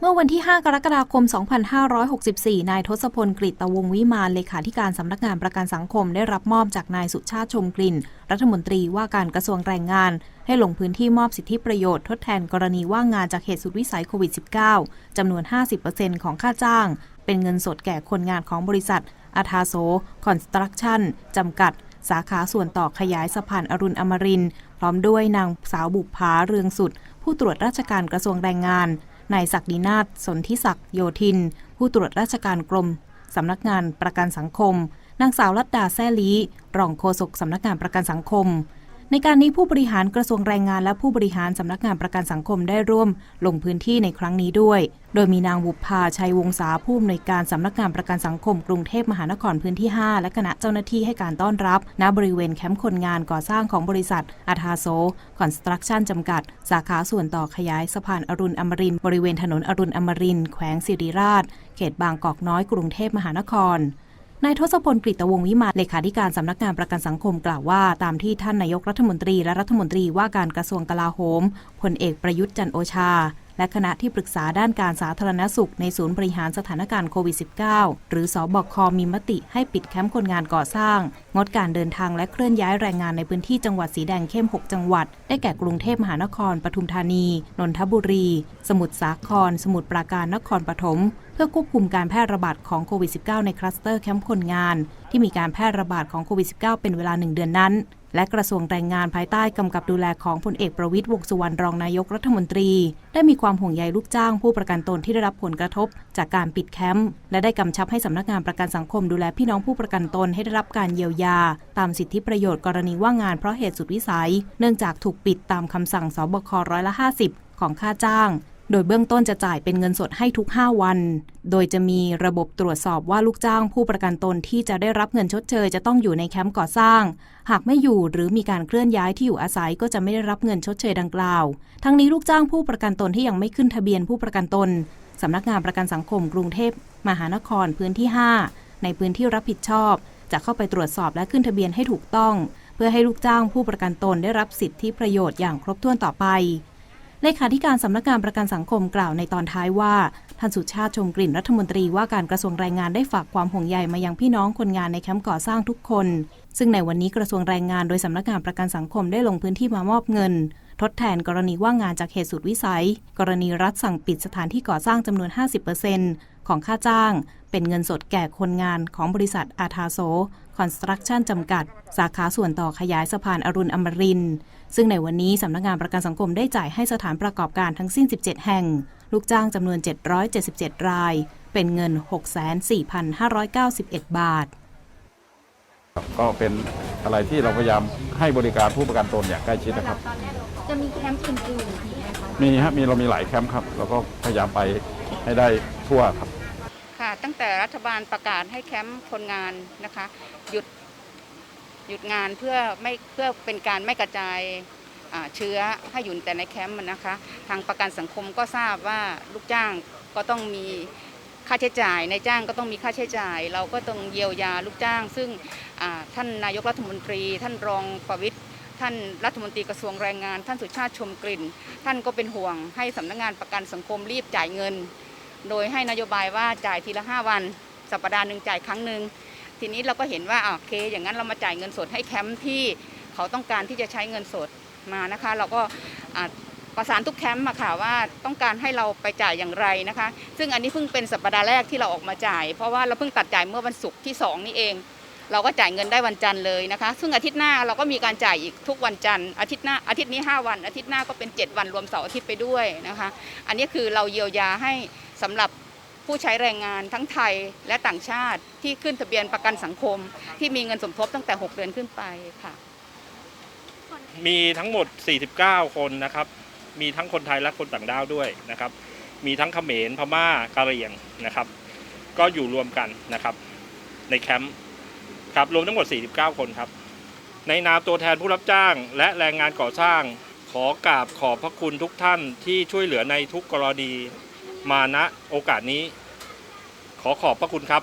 เมื่อวันที่ 5 กรกฎาคม 2564 นายทศพลกฤตวงศ์วิมานเลขาธิการสำนักงานประกันสังคมได้รับมอบจากนายสุชาติชมกลิ่น รัฐมนตรีว่าการกระทรวงแรงงาน ให้ลงพื้นที่มอบสิทธิประโยชน์ทดแทนกรณีว่างงานจากเหตุสุดวิสัยโควิด -19 จำนวน 50%ของค่าจ้าง เป็นเงินสดแก่คนงานของบริษัท อาทาโซคอนสตรักชั่นจำกัด สาขาส่วนต่อขยายสะพานอรุณอมรินพร้อมด้วยนางสาวบุภาเรืองสุด ผู้ตรวจราชการกระทรวงแรงงาน นายศักดินาถสนธิศักดิ์โยธิน ผู้ตรวจราชการกรมสำนักงานประกันสังคม นางสาวรัตดาแซ่ลีรองโฆษกสำนักงานประกันสังคม ในการนี้ผู้บริหารกระทรวงแรงงานและผู้บริหารสำนักงานประกันสังคมได้ร่วม ลงพื้นที่ในครั้งนี้ด้วย โดยมีนางบุภาชัยวงศาผู้อำนวยการสำนักงานประกันสังคมกรุงเทพมหานครพื้นที่ 5 และคณะเจ้าหน้าที่ให้การต้อนรับ ณบริเวณแคมป์คนงานก่อสร้างของบริษัทอาทาโซคอนสตรักชั่นจำกัด สาขาส่วนต่อขยายสะพานอรุณอมรินบริเวณถนนอรุณอมรินแขวงสิริราช เขตบางกอกน้อยกรุงเทพมหานคร นายทศพลกฤตวงวิมานเลขาธิการสำนักงานประกันสังคมกล่าวว่า ตามที่ท่านนายกรัฐมนตรีและรัฐมนตรีว่าการกระทรวงกลาโหมพลเอกประยุทธ์จันโอชา และคณะที่ปรึกษาด้านการสาธารณสุขในศูนย์บริหารสถานการณ์โควิด -19 หรือสอบคมีมติให้ปิดแคมป์คนงานก่อสร้าง งดการเดินทางและเคลื่อนย้ายแรงงานในพื้นที่จังหวัดสีแดงเข้ม 6 จังหวัด ได้แก่กรุงเทพมหานคร ปทุมธานี นนทบุรี สมุทรสาคร สมุทรปราการนครปฐม เพื่อควบคุมการแพร่ระบาดของโควิด -19 ในคลัสเตอร์แคมป์คนงาน ที่มีการแพร่ระบาดของโควิด -19 เป็นเวลา1เดือนนั้น และกระทรวงแรงงานภายใต้กำกับดูแลของพลเอกประวิตยวงสุวรรณรองนายกรัฐมนตรี ได้มีความห่วงใยลูกจ้างผู้ประกันตนที่ได้รับผลกระทบ จากการปิดแคมป์และได้กำชับให้สำนักงานประกันสังคมดูแลพี่น้องผู้ประกันตนให้ได้รับการเยียวยา ตามสิทธิประโยชน์กรณีว่างงานเพราะเหตุสุดวิสัย เนื่องจากถูกปิดตามคำสั่งสบคร้อยละ 50 ของค่าจ้าง โดยเบื้องต้นจะจ่ายเป็นเงินสดให้ทุก 5 วัน โดยจะมีระบบตรวจสอบว่าลูกจ้างผู้ประกันตนที่จะได้รับเงินชดเชยจะต้องอยู่ในแคมป์ก่อสร้าง หากไม่อยู่หรือมีการเคลื่อนย้ายที่อยู่อาศัยก็จะไม่ได้รับเงินชดเชยดังกล่าว ทั้งนี้ลูกจ้างผู้ประกันตนที่ยังไม่ขึ้นทะเบียนผู้ประกันตนสำนักงานประกันสังคมกรุงเทพมหานครพื้นที่ 5 ในพื้นที่รับผิดชอบ จะเข้าไปตรวจสอบและขึ้นทะเบียนให้ถูกต้อง เพื่อให้ลูกจ้างผู้ประกันตนได้รับสิทธิประโยชน์อย่างครบถ้วนต่อไป เลขาธิการสำนักงานประกันสังคมกล่าวในตอนท้ายว่าท่านสุชาติชมกลิ่นรัฐมนตรีว่าการกระทรวงแรงงานได้ฝากความห่วงใยมายังพี่น้องคนงานในแคมป์ก่อสร้างทุกคน ซึ่งในวันนี้กระทรวงแรงงานโดยสำนักงานประกันสังคมได้ลงพื้นที่มามอบเงิน ทดแทนกรณีว่างงานจากเหตุสุดวิสัย กรณีรัฐสั่งปิดสถานที่ก่อสร้างจำนวน 50%ของค่าจ้าง เป็นเงินสดแก่คนงานของบริษัทอาทาโซ คอนสตรักชั่นจำกัด สาขาส่วนต่อขยายสะพานอรุณอมรินทร์ซึ่งในวันนี้สำนักงานประกันสังคมได้จ่ายให้สถานประกอบการทั้งสิ้น 17 แห่ง ลูกจ้างจำนวน 777 ราย เป็นเงิน 6,4,591 บาท ก็เป็นอะไรที่เราพยายามให้บริการผู้ประกันตนอย่างใกล้ชิดนะครับ จะมีแคมป์อื่นๆอีกไหมคะมีฮะมีเรามีหลายแคมป์ครับเราก็พยายามไปให้ได้ทั่วครับค่ะ ตั้งแต่รัฐบาลประกาศให้แคมป์คนงานนะคะหยุดหยุดงานเพื่อไม่เพื่อเป็นการไม่กระจายเชื้อให้อยู่แต่ในแคมป์มันนะคะ ทางประกันสังคมก็ทราบว่าลูกจ้างก็ต้องมีค่าใช้จ่ายในจ้างก็ต้องมีค่าใช้จ่าย เราก็ต้องเยียวยาลูกจ้าง ซึ่งท่านนายกรัฐมนตรี ท่านรองประวิตรท่านรัฐมนตรีกระทรวงแรงงาน ท่านสุชาติชมกลิ่น ท่านก็เป็นห่วงให้สำนักงานประกันสังคมรีบจ่ายเงิน โดยให้นโยบายว่าจ่ายทีละ 5 วัน สัปดาห์หนึ่งจ่ายครั้งหนึ่งทีนี้เราก็เห็นว่าโอเค อย่างนั้นเรามาจ่ายเงินสดให้แคมป์ที่เขาต้องการที่จะใช้เงินสดมานะคะ เราก็ประสานทุกแคมป์มาค่ะว่าต้องการให้เราไปจ่ายอย่างไรนะคะ ซึ่งอันนี้เพิ่งเป็นสัปดาห์แรกที่เราออกมาจ่าย เพราะว่าเราเพิ่งตัดจ่ายเมื่อวันศุกร์ที่ 2 นี่เอง เราก็จ่ายเงินได้วันจันทร์เลยนะคะ ซึ่งอาทิตย์หน้าเราก็มีการจ่ายอีกทุกวันจันทร์อาทิตย์หน้าอาทิตย์นี้ 5 วัน อาทิตย์หน้าก็เป็น 7 วันรวมเสาร์อาทิตย์ไปด้วยนะคะ อันนี้คือเราเยียวยาให้ สำหรับผู้ใช้แรงงานทั้งไทยและต่างชาติที่ขึ้นทะเบียนประกันสังคม ที่มีเงินสมทบตั้งแต่ 6 เดือนขึ้นไปค่ะ มีทั้งหมด 49 คนนะครับ มีทั้งคนไทยและคนต่างด้าวด้วยนะครับ มีทั้งเขมรพม่ากะเหรี่ยงนะครับ ก็อยู่รวมกันนะครับ ในแคมป์ครับรวมทั้งหมด 49 คนครับ ในนามตัวแทนผู้รับจ้าง และแรงงานก่อสร้าง ขอกราบขอบพระคุณทุกท่านที่ช่วยเหลือในทุกกรณี มาณโอกาสนี้ ขอขอบพระคุณครับ